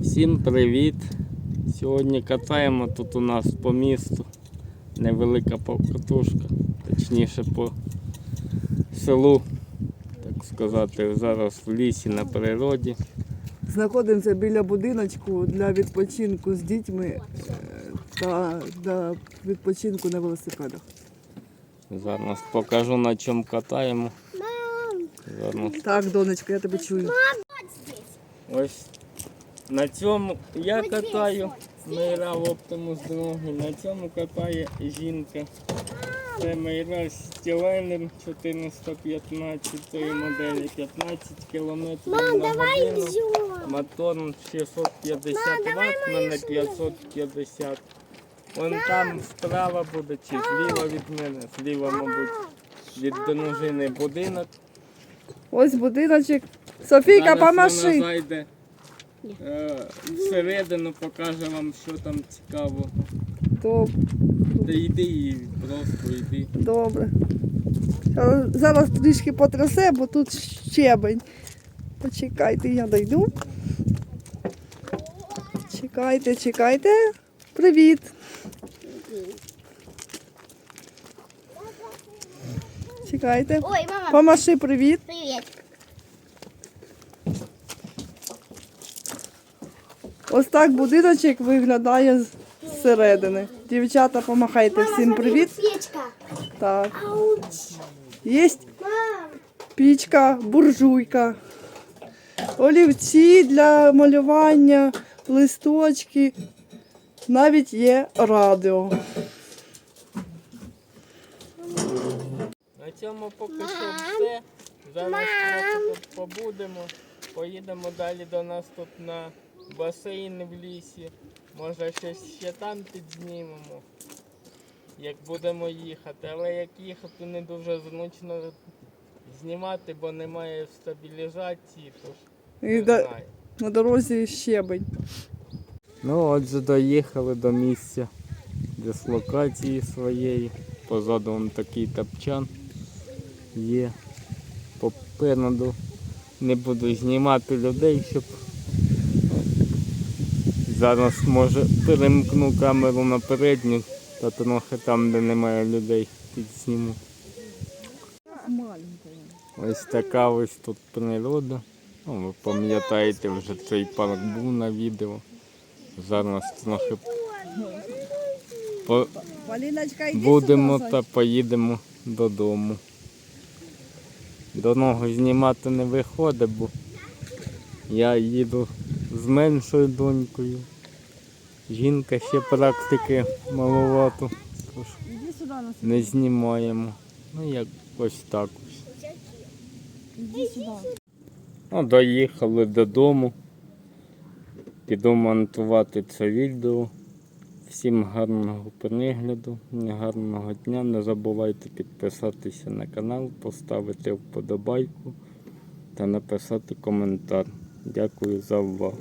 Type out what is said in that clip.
Всім привіт! Сьогодні катаємо тут у нас по місту невелика покатушка, точніше по селу, так сказати, зараз в лісі на природі. Знаходимося біля будиночку для відпочинку з дітьми е, та для відпочинку на велосипедах. Зараз покажу на чому катаємо. Зараз. Так, донечко, я тебе чую. Ось на цьому я катаю. Мейра в оптимус другий. На цьому катає жінка. Це Мейра Стілайнер 415 моделі 15 км на годину. Мотор 650 Вт, мене 550. Вон там справа буде чи зліва від мене. Зліва, мабуть, від дружини будинок. Ось будиночок. Софійка, Зараз вона помаши. зайде е, всередину, покаже вам, що там цікавого. Доб- Та йди і просто йди. Добре. Зараз- трішки потрясе, бо тут щебень. Почекайте, я дойду. Чекайте, чекайте. Привіт. Чекайте. Ой, мама, Помаши, привіт. привет. Ось так будиночок виглядає з- зсередини. Дівчата, помахайте всім привіт. Печка. Так. Є пічка, буржуйка, олівці для малювання, листочки. Навіть є радіо. На цьому поки що все. Зараз тут побудемо. Поїдемо далі до нас тут на басейн в лісі. Може щось ще там підзнімемо. Як будемо їхати. Але як їхати не дуже зручно знімати, бо немає стабілізації, тож І не да- знаю. на дорозі щебень. Ну отже, доїхали до місця дислокації своєї. Позаду вон такий тапчан є. Попереду не буду знімати людей, щоб зараз може перемкну камеру на передню та трохи там, де немає людей, підсніму. Ось така ось тут природа. Ну, ви пам'ятаєте, вже цей парк був на відео. Зараз трохи по- будемо та поїдемо додому. До нього знімати не виходить, бо я їду з меншою донькою. Жінка ще практики маловато, тож не знімаємо. Ну як ось так ось. Ну, доїхали додому. Піду монтувати це відео. Всім гарного перегляду, гарного дня. Не забувайте підписатися на канал, поставити вподобайку та написати коментар. Дякую за увагу.